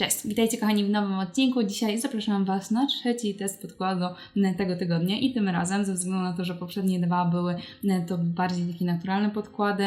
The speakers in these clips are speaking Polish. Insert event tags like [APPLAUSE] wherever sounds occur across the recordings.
Cześć, witajcie kochani w nowym odcinku. Dzisiaj zapraszam Was na trzeci test podkładu tego tygodnia i tym razem, ze względu na to, że poprzednie dwa były e, to bardziej takie naturalne podkłady,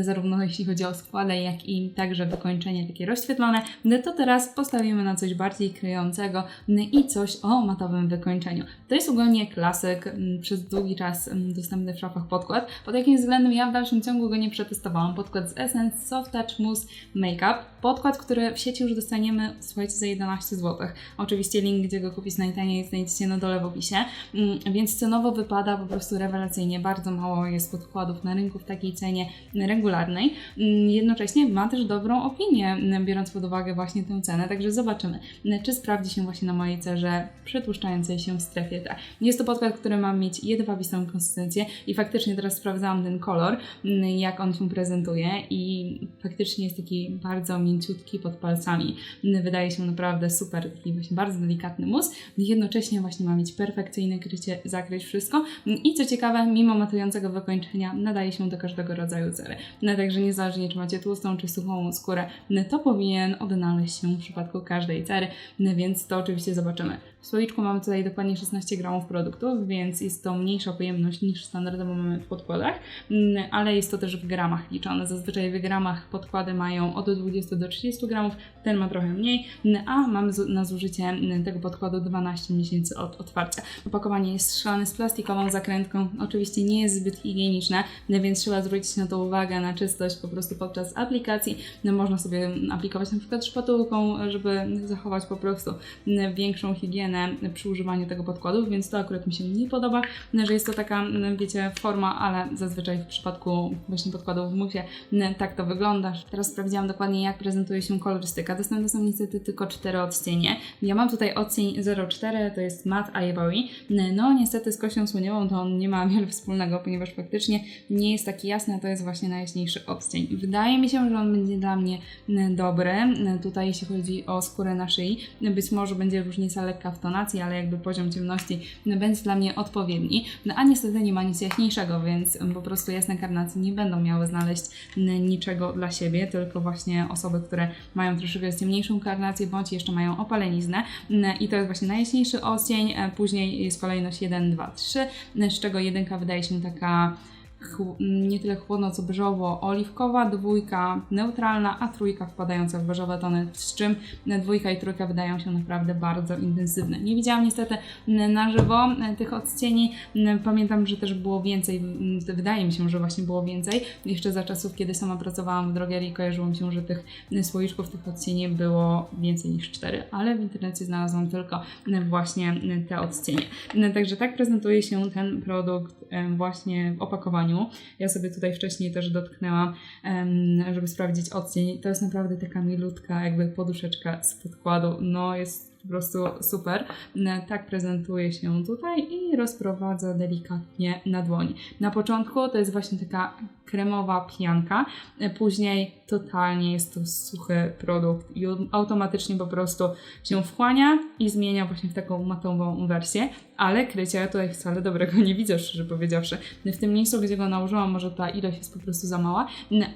zarówno jeśli chodzi o składę, jak i także wykończenie takie rozświetlone, m, to teraz postawimy na coś bardziej kryjącego i coś o matowym wykończeniu. To jest ogólnie klasyk, przez długi czas dostępny w szafach podkład. Pod jakim względem ja w dalszym ciągu go nie przetestowałam. Podkład z Essence Soft Touch Mousse Makeup. Podkład, który w sieci już dostaniemy słuchajcie, za 11 zł. Oczywiście link, gdzie go kupić najtaniej, znajdziecie na dole w opisie. Mm, Więc cenowo wypada po prostu rewelacyjnie. Bardzo mało jest podkładów na rynku w takiej cenie regularnej. Mm, Jednocześnie ma też dobrą opinię, biorąc pod uwagę właśnie tę cenę. Także zobaczymy, czy sprawdzi się właśnie na mojej cerze przetłuszczającej się w strefie T. Jest to podkład, który ma mieć jedwabistą konsystencję i faktycznie teraz sprawdzałam ten kolor, mm, jak on się prezentuje i faktycznie jest taki bardzo mięciutki pod palcami. Mm, Wydaje się naprawdę super, taki właśnie bardzo delikatny mus. Jednocześnie właśnie ma mieć perfekcyjne krycie, zakryć wszystko. I co ciekawe, mimo matującego wykończenia nadaje się do każdego rodzaju cery. No, także niezależnie czy macie tłustą czy suchą skórę, to powinien odnaleźć się w przypadku każdej cery, no, więc to oczywiście zobaczymy. W słoiczku mamy tutaj dokładnie 16 gramów produktów, więc jest to mniejsza pojemność niż standardowo mamy w podkładach, mm, ale jest to też w gramach liczone. Zazwyczaj w gramach podkłady mają od 20 do 30 gramów, ten ma trochę mniej, mm, a mamy na zużycie mm, tego podkładu 12 miesięcy od otwarcia. Opakowanie jest szklane z plastikową zakrętką, oczywiście nie jest zbyt higieniczne, więc trzeba zwrócić na to uwagę, na czystość po prostu podczas aplikacji. No, można sobie aplikować na przykład szpatułką, żeby zachować po prostu większą higienę przy używaniu tego podkładu, więc to akurat mi się nie podoba, że jest to taka, wiecie, forma, ale zazwyczaj w przypadku właśnie podkładów w musie tak to wygląda. Teraz sprawdziłam dokładnie jak prezentuje się kolorystyka. Dostępne są niestety tylko cztery odcienie. Ja mam tutaj odcień 04, to jest Matte Ivory. No niestety z kością słoniową to on nie ma wiele wspólnego, ponieważ faktycznie nie jest taki jasny, a to jest właśnie najjaśniejszy odcień. Wydaje mi się, że on będzie dla mnie dobry. Tutaj jeśli chodzi o skórę na szyi, być może będzie różnica lekka w tonacji, ale jakby poziom ciemności będzie dla mnie odpowiedni. No a niestety nie ma nic jaśniejszego, więc po prostu jasne karnacje nie będą miały znaleźć niczego dla siebie, tylko właśnie osoby, które mają troszeczkę ciemniejszą karnację, bądź jeszcze mają opaleniznę. I to jest właśnie najjaśniejszy odcień. E, Później jest kolejność 1, 2, 3, z czego jedynka wydaje się taka nie tyle chłodno, co beżowo-oliwkowa, dwójka neutralna, a trójka wpadająca w beżowe tony, z czym dwójka i trójka wydają się naprawdę bardzo intensywne. Nie widziałam niestety na żywo tych odcieni. Pamiętam, że też było więcej, wydaje mi się, że właśnie było więcej. Jeszcze za czasów, kiedy sama pracowałam w drogerii, kojarzyło mi się, że tych słoiczków, tych odcieni było więcej niż cztery, ale w internecie znalazłam tylko właśnie te odcienie. Także tak prezentuje się ten produkt właśnie w opakowaniu. Ja sobie tutaj wcześniej też dotknęłam, żeby sprawdzić odcień. To jest naprawdę taka milutka, jakby poduszeczka z podkładu. No jest po prostu super. M, Tak prezentuje się tutaj i rozprowadza delikatnie na dłoni. Na początku to jest właśnie taka kremowa pianka, e, później totalnie jest to suchy produkt i on automatycznie po prostu się wchłania i zmienia właśnie w taką matową wersję, ale krycia ja tutaj wcale dobrego nie widzę, szczerze powiedziawszy. W tym miejscu, gdzie go nałożyłam, może ta ilość jest po prostu za mała,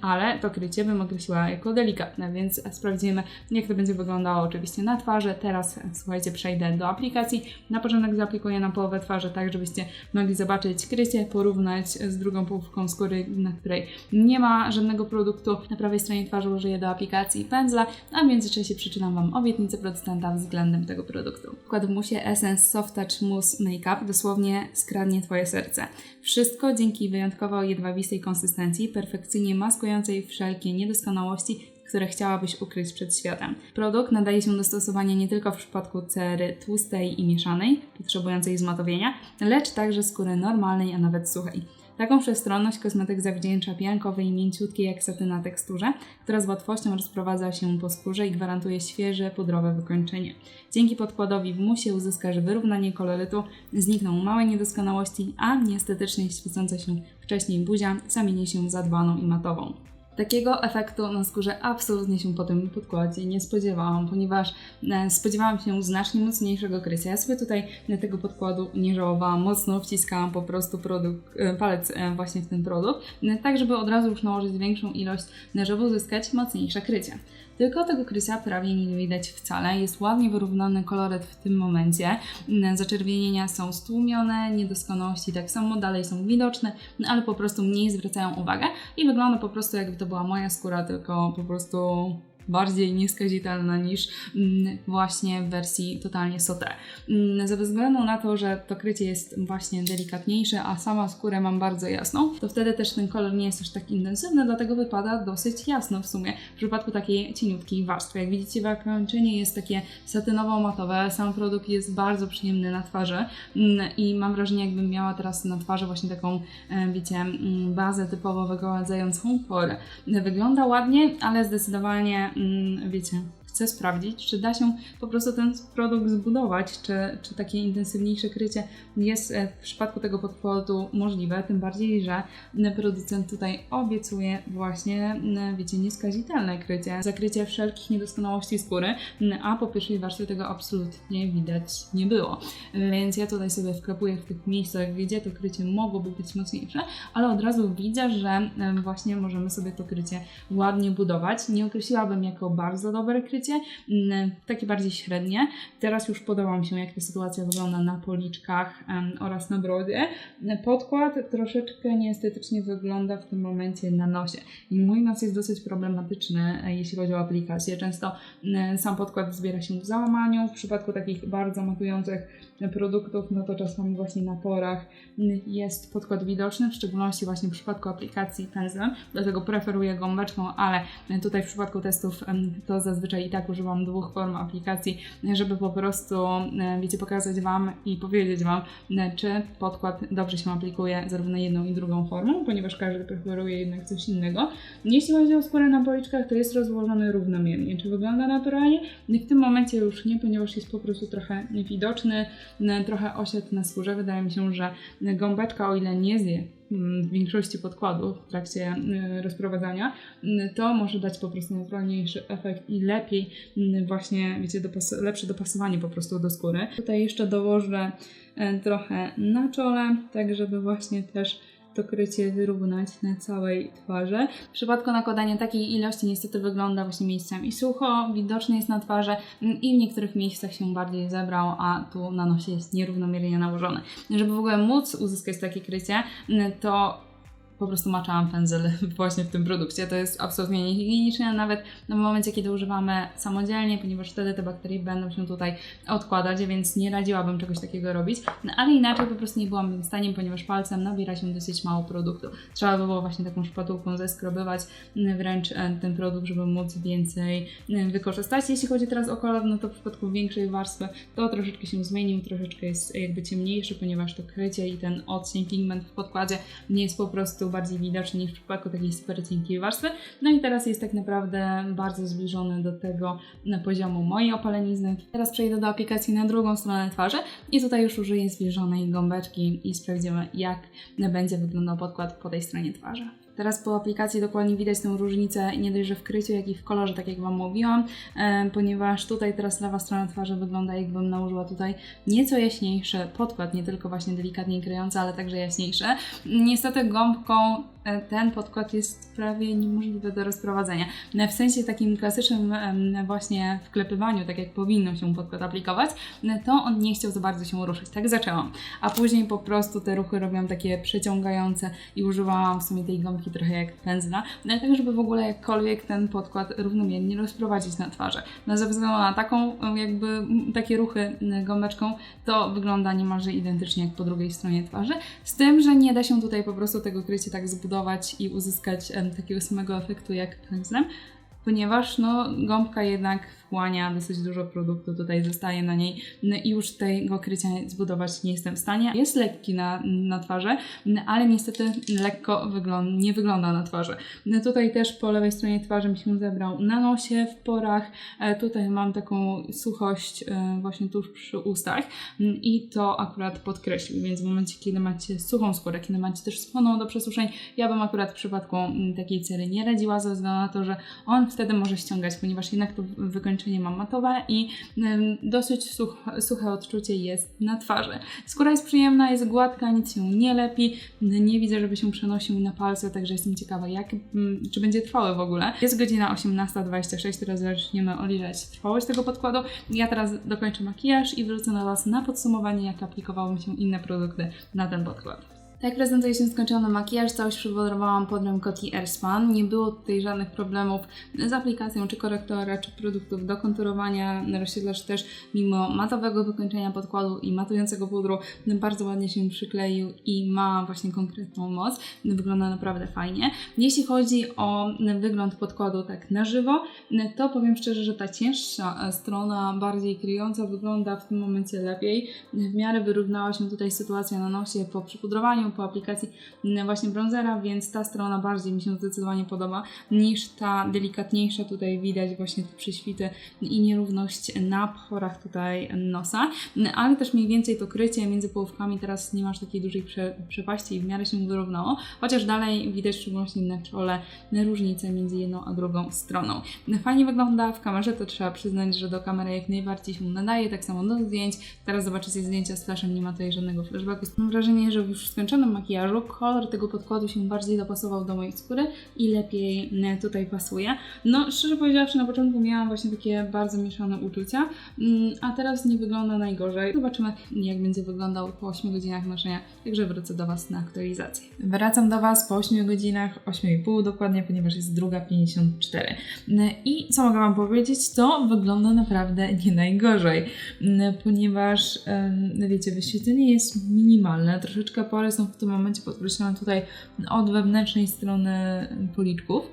ale to krycie bym określiła jako delikatne, więc sprawdzimy, jak to będzie wyglądało oczywiście na twarzy. Teraz, słuchajcie, przejdę do aplikacji. Na początek zaaplikuję na połowę twarzy, tak żebyście mogli zobaczyć krycie, porównać z drugą połówką skóry, na której nie ma żadnego produktu. Na prawej stronie twarzy użyję do aplikacji pędzla, a w międzyczasie przeczytam Wam obietnicę producenta względem tego produktu. Wkład w musie Essence Soft Touch Mousse Makeup dosłownie skradnie Twoje serce. Wszystko dzięki wyjątkowo jedwabistej konsystencji, perfekcyjnie maskującej wszelkie niedoskonałości, które chciałabyś ukryć przed światem. Produkt nadaje się do stosowania nie tylko w przypadku cery tłustej i mieszanej, potrzebującej zmatowienia, lecz także skóry normalnej, a nawet suchej. Taką przestronność kosmetyk zawdzięcza piankowej i mięciutkiej jak satyna teksturze, która z łatwością rozprowadza się po skórze i gwarantuje świeże, pudrowe wykończenie. Dzięki podkładowi w musie uzyskasz wyrównanie kolorytu, znikną małe niedoskonałości, a nieestetycznie świecąca się wcześniej buzia zamieni się zadbaną i matową. Takiego efektu na skórze absolutnie się po tym podkładzie nie spodziewałam, ponieważ e, spodziewałam się znacznie mocniejszego krycia. Ja sobie tutaj tego podkładu nie żałowałam, mocno wciskałam po prostu produkt, e, palec e, właśnie w ten produkt, tak żeby od razu już nałożyć większą ilość, żeby uzyskać mocniejsze krycie. Tylko tego krycia prawie nie widać wcale. Jest ładnie wyrównany koloryt w tym momencie. Mm, Zaczerwienienia są stłumione, niedoskonałości tak samo dalej są widoczne, no ale po prostu mniej zwracają uwagę i wygląda po prostu jakby to była moja skóra, tylko po prostu bardziej nieskazitelna niż mm, właśnie w wersji totalnie sauté. Mm, Ze względu na to, że to krycie jest właśnie delikatniejsze, a sama skórę mam bardzo jasną, to wtedy też ten kolor nie jest aż tak intensywny, dlatego wypada dosyć jasno w sumie w przypadku takiej cieniutkiej warstwy. Jak widzicie, zakończenie jest takie satynowo-matowe, sam produkt jest bardzo przyjemny na twarzy mm, i mam wrażenie, jakbym miała teraz na twarzy właśnie taką, e, wiecie, bazę typowo wygładzającą porę. Wygląda ładnie, ale zdecydowanie, wiecie, chcę sprawdzić, czy da się po prostu ten produkt zbudować, czy, czy takie intensywniejsze krycie jest e, w przypadku tego podkładu możliwe, tym bardziej, że producent tutaj obiecuje właśnie, m, wiecie, nieskazitelne krycie, zakrycie wszelkich niedoskonałości skóry, a po pierwszej warstwie tego absolutnie widać nie było. Więc ja tutaj sobie wklepuję w tych miejscach, gdzie to krycie mogłoby być mocniejsze, ale od razu widzę, że em, właśnie możemy sobie to krycie ładnie budować. Nie określiłabym jako bardzo dobre krycie, mm, takie bardziej średnie. Teraz już podoba mi się, jak ta sytuacja wygląda na policzkach oraz na brodzie. Podkład troszeczkę nieestetycznie wygląda w tym momencie na nosie. I mój nos jest dosyć problematyczny, e, jeśli chodzi o aplikację. Często sam podkład zbiera się w załamaniu. W przypadku takich bardzo matujących produktów, no to czasami właśnie na porach jest podkład widoczny, w szczególności właśnie w przypadku aplikacji pędzlem, dlatego preferuję gąbeczką, ale tutaj w przypadku testów to zazwyczaj i tak używam dwóch form aplikacji, żeby po prostu, e, wiecie, pokazać Wam i powiedzieć Wam, e, czy podkład dobrze się aplikuje zarówno jedną i drugą formą, ponieważ każdy preferuje jednak coś innego. Jeśli chodzi o skórę na policzkach, to jest rozłożony równomiernie. Czy wygląda naturalnie? W tym momencie już nie, ponieważ jest po prostu trochę widoczny, n- trochę osiadł na skórze. Wydaje mi się, że gąbeczka, o ile nie zje w większości podkładów w trakcie y, rozprowadzania, y, to może dać po prostu naturalniejszy efekt i lepiej y, właśnie, wiecie, dopas- lepsze dopasowanie po prostu do skóry. Tutaj jeszcze dołożę y, trochę na czole, tak żeby właśnie też to krycie wyrównać na całej twarzy. W przypadku nakładania takiej ilości niestety wygląda właśnie miejscami sucho, widoczny jest na twarzy i w niektórych miejscach się bardziej zebrał, a tu na nosie jest nierównomiernie nałożony. Żeby w ogóle móc uzyskać takie krycie, to po prostu maczałam pędzel [LAUGHS] właśnie w tym produkcie. To jest absolutnie niehigieniczne, nawet w momencie, kiedy używamy samodzielnie, ponieważ wtedy te bakterie będą się tutaj odkładać, więc nie radziłabym czegoś takiego robić. No, ale inaczej po prostu nie byłam w stanie, ponieważ palcem nabiera się dosyć mało produktu. Trzeba by było właśnie taką szpatułką zeskrobywać mm, wręcz e, ten produkt, żeby móc więcej mm, wykorzystać. Jeśli chodzi teraz o kolor, no to w przypadku większej warstwy to troszeczkę się zmienił, troszeczkę jest jakby ciemniejszy, ponieważ to krycie i ten odcień pigment w podkładzie nie jest po prostu bardziej widoczny niż w przypadku takiej super cienkiej warstwy. No i teraz jest tak naprawdę bardzo zbliżony do tego na poziomu mojej opalenizny. Teraz przejdę do aplikacji na drugą stronę twarzy i tutaj już użyję zbliżonej gąbeczki i sprawdzimy jak będzie wyglądał podkład po tej stronie twarzy. Teraz po aplikacji dokładnie widać tę różnicę nie dość, że w kryciu, jak i w kolorze, tak jak Wam mówiłam, ponieważ tutaj teraz lewa strona twarzy wygląda jakbym nałożyła tutaj nieco jaśniejszy podkład, nie tylko właśnie delikatnie kryjący, ale także jaśniejszy. Niestety gąbką ten podkład jest prawie niemożliwy do rozprowadzenia. E, W sensie takim klasycznym właśnie wklepywaniu, tak jak powinno się podkład aplikować, e, to on nie chciał za bardzo się ruszyć. Tak zaczęłam. A później po prostu te ruchy robiłam takie przeciągające i używałam w sumie tej gąbki trochę jak pędzla, no, tak żeby w ogóle jakkolwiek ten podkład równomiernie rozprowadzić na twarzy. No ze względu na taką e, jakby takie ruchy gąbeczką, to wygląda niemalże identycznie jak po drugiej stronie twarzy, z tym, że nie da się tutaj po prostu tego krycia tak zbudować i uzyskać takiego samego efektu jak pędzlem, ponieważ no, gąbka jednak wchłania dosyć dużo produktu, tutaj zostaje na niej no, i już tego krycia zbudować nie jestem w stanie. Jest lekki na, na twarzy, ale niestety lekko wygląda, nie wygląda na twarzy. Tutaj też po lewej stronie twarzy mi się zebrał na nosie, w porach. E, tutaj mam taką suchość e, właśnie tuż przy ustach i to akurat podkreślił, więc w momencie, kiedy macie suchą skórę, kiedy macie też schłoną do przesuszeń, ja bym akurat w przypadku takiej cery nie radziła, ze względu na to, że on w wtedy może ściągać, ponieważ jednak to wykończenie ma matowe i dosyć such, suche odczucie jest na twarzy. Skóra jest przyjemna, jest gładka, nic się nie lepi, nie widzę, żeby się przenosił na palce, także jestem ciekawa, jak, mm, czy będzie trwały w ogóle. Jest godzina 18.26, teraz zaczniemy oliżać trwałość tego podkładu. Ja teraz dokończę makijaż i wrócę na Was na podsumowanie, jak aplikowały mi się inne produkty na ten podkład. Tak prezentuje się skończony makijaż, całość przywoływałam pod Coty Airspan. Nie było tutaj żadnych problemów z aplikacją, czy korektora, czy produktów do konturowania. Rozświetlacz też, mimo matowego wykończenia podkładu i matującego pudru, bardzo ładnie się przykleił i ma właśnie konkretną moc. Wygląda naprawdę fajnie. Jeśli chodzi o wygląd podkładu tak na żywo, to powiem szczerze, że ta cięższa strona, bardziej kryjąca, wygląda w tym momencie lepiej. W miarę wyrównała się tutaj sytuacja na nosie po przypudrowaniu, po aplikacji mm, właśnie bronzera, więc ta strona bardziej mi się zdecydowanie podoba niż ta delikatniejsza. Tutaj widać właśnie te i nierówność na porach tutaj nosa, ale też mniej więcej to krycie między połówkami teraz nie masz takiej dużej prze, przepaści i w miarę się wyrównało, chociaż dalej widać szczególnie na czole różnicę między jedną a drugą stroną. Fajnie wygląda w kamerze, to trzeba przyznać, że do kamery jak najbardziej się nadaje, tak samo do zdjęć. Teraz zobaczycie zdjęcia z flashem, nie ma tutaj żadnego flashbacku. Mam wrażenie, że już w skończonym makijażu kolor tego podkładu się bardziej dopasował do mojej skóry i lepiej e, tutaj pasuje. No, szczerze powiedziawszy, na początku miałam właśnie takie bardzo mieszane uczucia, mm, a teraz nie wygląda najgorzej. Zobaczymy, jak będzie wyglądał po 8 godzinach noszenia, także wrócę do Was na aktualizację. Wracam do Was po 8 godzinach, 8,5 dokładnie, ponieważ jest druga 54. I co mogę Wam powiedzieć, to wygląda naprawdę nie najgorzej, ponieważ, wiecie, wyświetlenie jest minimalne, troszeczkę pory są w tym momencie podkreślone tutaj od wewnętrznej strony policzków.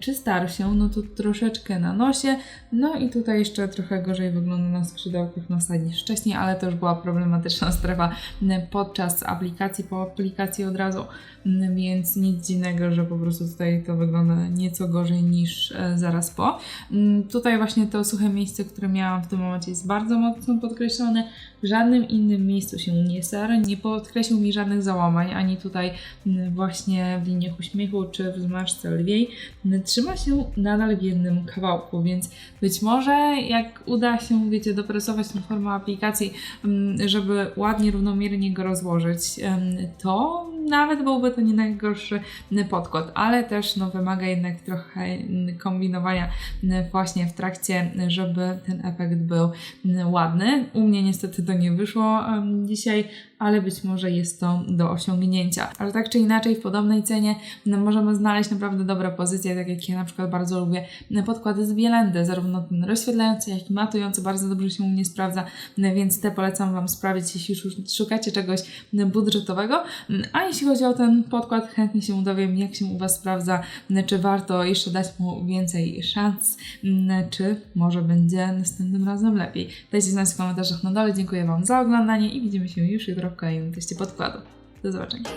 Czy starsią, no to troszeczkę na nosie, no i tutaj jeszcze trochę gorzej wygląda na skrzydełkach nosa niż wcześniej, ale to już była problematyczna strefa podczas aplikacji, po aplikacji od razu, więc nic dziwnego, że po prostu tutaj to wygląda nieco gorzej niż e, zaraz po. Tutaj właśnie to suche miejsce, które miałam w tym momencie jest bardzo mocno podkreślone, w żadnym innym miejscu się nie stara, nie podkreślił mi żadnych załamań, ani tutaj właśnie w liniach uśmiechu czy w zmarszce lwiej. Trzyma się nadal w jednym kawałku, więc być może jak uda się, wiecie, dopresować tą formę aplikacji, żeby ładnie, równomiernie go rozłożyć, to nawet byłby to nie najgorszy podkład, ale też no, wymaga jednak trochę kombinowania właśnie w trakcie, żeby ten efekt był ładny. U mnie niestety to nie wyszło dzisiaj, ale być może jest to do osiągnięcia. Ale tak czy inaczej, w podobnej cenie no, możemy znaleźć naprawdę dobre pozycje, tak jak ja na przykład bardzo lubię podkłady z Bielendy, zarówno ten rozświetlający, jak i matujący, bardzo dobrze się u mnie sprawdza, więc te polecam Wam sprawdzić, jeśli szukacie czegoś budżetowego. A jeśli chodzi o ten podkład, chętnie się dowiem, jak się u Was sprawdza, czy warto jeszcze dać mu więcej szans, czy może będzie następnym razem lepiej. Dajcie znać w komentarzach na dole. Dziękuję Wam za oglądanie i widzimy się już jutro kolejnym teście podkładu. Do zobaczenia.